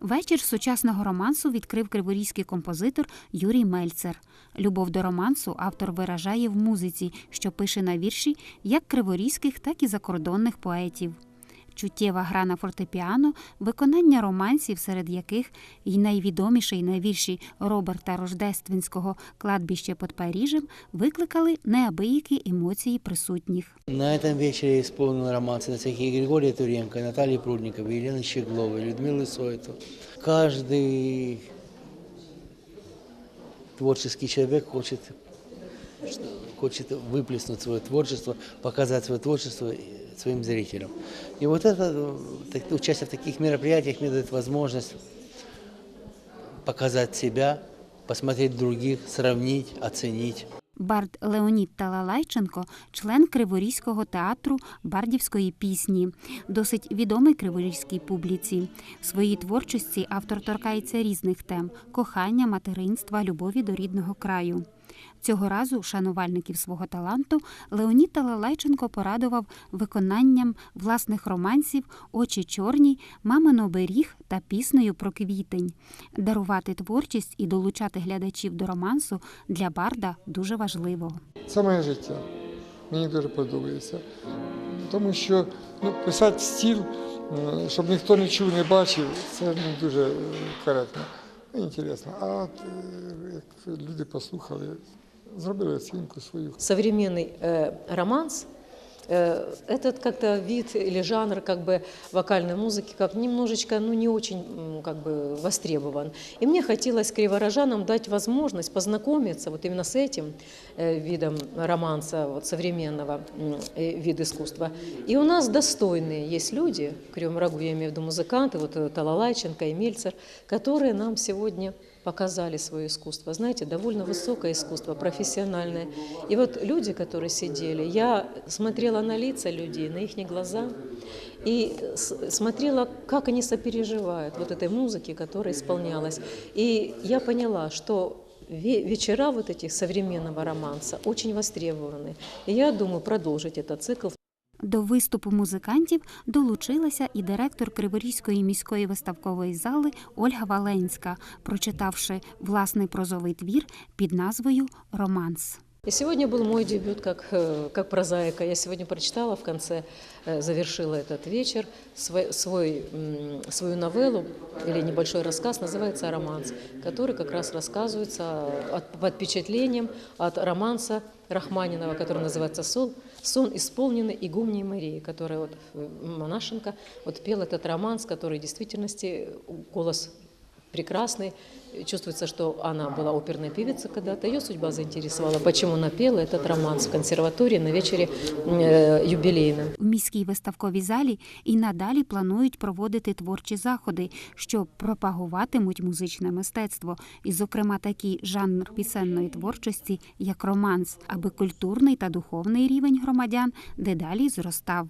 Вечір сучасного романсу відкрив криворізький композитор Юрій Мельцер. Любов до романсу автор виражає в музиці, що пише на вірші як криворізьких, так і закордонних поетів Чуттєва гра на фортепіано, виконання романсів, серед яких й найвідоміший на вірші Роберта Рождественського «Кладбище під Парижем викликали неабиякі емоції присутніх. На этом вечере исполнил романсы на всякие Григория Туренко, Натальи Прудниковой, Елены Щегловой, Людмилы Сойту. Каждый творческий человек хочет, что- хочет выплеснуть свое творчество, показать свое творчество своим зрителям. И вот это, э, так- участие в таких мероприятиях мне дает возможность показать себя, посмотреть других, сравнить, оценить. Бард Леонід Талалайченко член Криворізького театру бардівської пісні, досить відомий криворізькій публіці. В своїй творчості автор торкається різних тем кохання, материнства, любові до рідного краю. Цього разу шанувальників свого таланту Леонід Талалайченко порадував виконанням власних романсів Очі чорні, Мамин оберіг та піснею про квітень. Дарувати творчість і долучати глядачів до романсу для барда дуже важливо. Це моє життя. Мені дуже подобається. Тому що ну, писати стіл, щоб ніхто не чув, не бачив, це не дуже е, коректно. І інтересно. А от, е, як люди послухали, зробили оцінку свою. современный э, романс, э, этот как-то вид или жанр как бы вокальной музыки как немножечко, ну не очень м, как бы востребован. И мне хотелось криворожанам дать возможность познакомиться вот именно с этим э, видом романса, вот современного м, э, вида искусства. И у нас достойные есть люди, в Кривом Рогу я имею в виду музыканты, вот э, Талалайченко и Мельцер, которые нам сегодня показали свое искусство. Знаете, довольно высокое искусство, профессиональное. И вот люди, которые сидели, я смотрела на лица людей, на их глаза, и с- смотрела, как они сопереживают вот этой музыке, которая исполнялась. И я поняла, что ве- вечера вот этих современного романса очень востребованы. И я думаю продолжить этот цикл До виступу музикантів долучилася і директор Криворізької міської виставкової зали Ольга Валенська, прочитавши власний прозовий твір під назвою Романс. И сегодня был мой дебют как, э, как прозаика. Я сегодня прочитала в конце, э, завершила этот вечер свой, свой, м, свою новеллу или небольшой рассказ, называется «Романс», который как раз рассказывается от, под впечатлением от романса Рахманинова, который называется «Сон, сон исполненный игумней Марии», которая вот, э, монашенка вот пел этот романс, который в действительности голос прекрасный. Чувствуется, что она была оперной певицей когда-то. Ее судьба заинтересовала. Почему она пела этот романс в консерватории на вечере э, юбилейном. В міській виставковій залі і надалі планують проводити творчі заходи, що пропагуватимуть музичне мистецтво, і, зокрема, такий жанр пісенної творчості, як романс, аби культурний та духовний рівень громадян дедалі зростав.